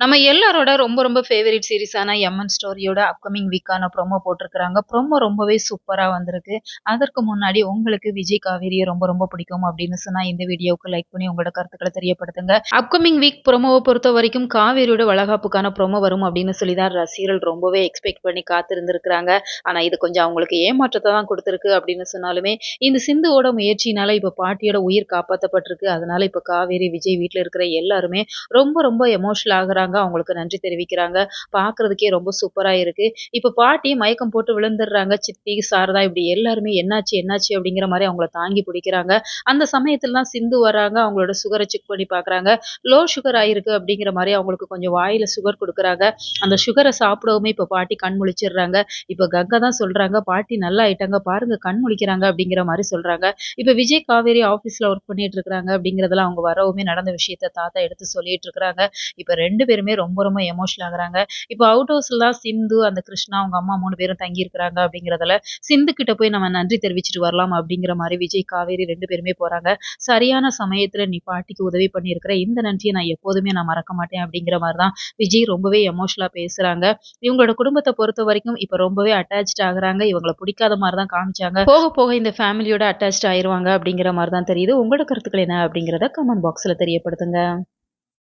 நம்ம எல்லாரோட ரொம்ப ரொம்ப ஃபேவரட் சீரிஸான எம்என் ஸ்டோரியோட அப்கமிங் வீக்கான ப்ரோமோ போட்டிருக்கிறாங்க. ப்ரோமோ ரொம்பவே சூப்பராக வந்திருக்கு. அதற்கு முன்னாடி உங்களுக்கு விஜய் காவேரியை ரொம்ப ரொம்ப பிடிக்கும் அப்படின்னு சொன்னா இந்த வீடியோவுக்கு லைக் பண்ணி உங்களோட கருத்துக்களை தெரியப்படுத்துங்க. அப்கமிங் வீக் ப்ரொமோவை பொறுத்த வரைக்கும் காவேரியோட வளகாப்புக்கான ப்ரோமோ வரும் அப்படின்னு சொல்லி தான் ரசிகர்கள் ரொம்பவே எக்ஸ்பெக்ட் பண்ணி காத்திருந்திருக்கிறாங்க. ஆனா இது கொஞ்சம் அவங்களுக்கு ஏமாற்றத்தை தான் கொடுத்துருக்கு அப்படின்னு சொன்னாலுமே இந்த சிந்துவோட முயற்சினால இப்ப பாட்டியோட உயிர் காப்பாற்றப்பட்டிருக்கு அதனால இப்ப காவேரி விஜய் வீட்டில் இருக்கிற எல்லாருமே ரொம்ப ரொம்ப எமோஷனல் ஆகுறாங்க. அவங்களுக்கு நன்றி தெரிவிக்கிறாங்க. பாக்குறதுக்கே ரொம்ப சூப்பரா இருக்கு. இப்ப பாட்டி மயக்கம் போட்டு விழுந்துடுறாங்க. சித்தி சாரதா இப்படி எல்லாருமே என்னாச்சு என்னாச்சு அப்படிங்கிற மாதிரி அவங்கள தாங்கி பிடிக்கிறாங்க. அந்த சமயத்துல தான் சிந்து வராங்க. அவங்களோட சுகரை செக் பண்ணி பாக்குறாங்க லோ சுகர் ஆயிருக்கு அப்படிங்கிற மாதிரி அவங்களுக்கு கொஞ்சம் வாயில சுகர் கொடுக்குறாங்க. அந்த சுகரை சாப்பிடவுமே இப்ப பாட்டி கண் முழிச்சிடுறாங்க. இப்ப கங்கா தான் சொல்றாங்க பாட்டி நல்லா ஆயிட்டாங்க. பாருங்க கண் முழிக்கிறாங்க அப்படிங்கிற மாதிரி சொல்றாங்க. இப்ப விஜய் காவேரி ஆபீஸ்ல ஒர்க் பண்ணிட்டு இருக்காங்க அப்படிங்கறதெல்லாம் அவங்க வரவுமே நடந்த விஷயத்த தாத்தா எடுத்து சொல்லிட்டு இருக்காங்க இப்ப ரெண்டு பேரும் ரொம்ப ரொம்ப எமோஷனல் ஆகுறாங்க. இப்போ அவுட் ஹவுஸ்லாம் சிந்து அந்த கிருஷ்ணா அவங்க அம்மா மூணு பேரும் தங்கி இருக்கிறாங்க அப்படிங்கறதுல சிந்து கிட்ட போய் நம்ம நன்றி தெரிவிச்சிட்டு வரலாம் அப்படிங்கிற மாதிரி விஜய் காவேரி ரெண்டு பேருமே போறாங்க. சரியான சமயத்துல நீ பாட்டிக்கு உதவி பண்ணியிருக்கிற இந்த நன்றியை நான் எப்போதுமே நான் மறக்க மாட்டேன் அப்படிங்கிற மாதிரி தான் விஜய் ரொம்பவே எமோஷனலா பேசுறாங்க. இவங்களோட குடும்பத்தை பொறுத்த வரைக்கும் இப்ப ரொம்பவே அட்டாச் ஆகுறாங்க. இவங்களை பிடிக்காத மாதிரி தான் காமிச்சாங்க. போக போக இந்த ஃபேமிலியோட அட்டாச் ஆயிருவாங்க அப்படிங்கிற மாதிரி தான் தெரியுது. உங்களோட கருத்துக்கள் என்ன அப்படிங்கிறத கமெண்ட் பாக்ஸ்ல தெரியப்படுத்துங்க.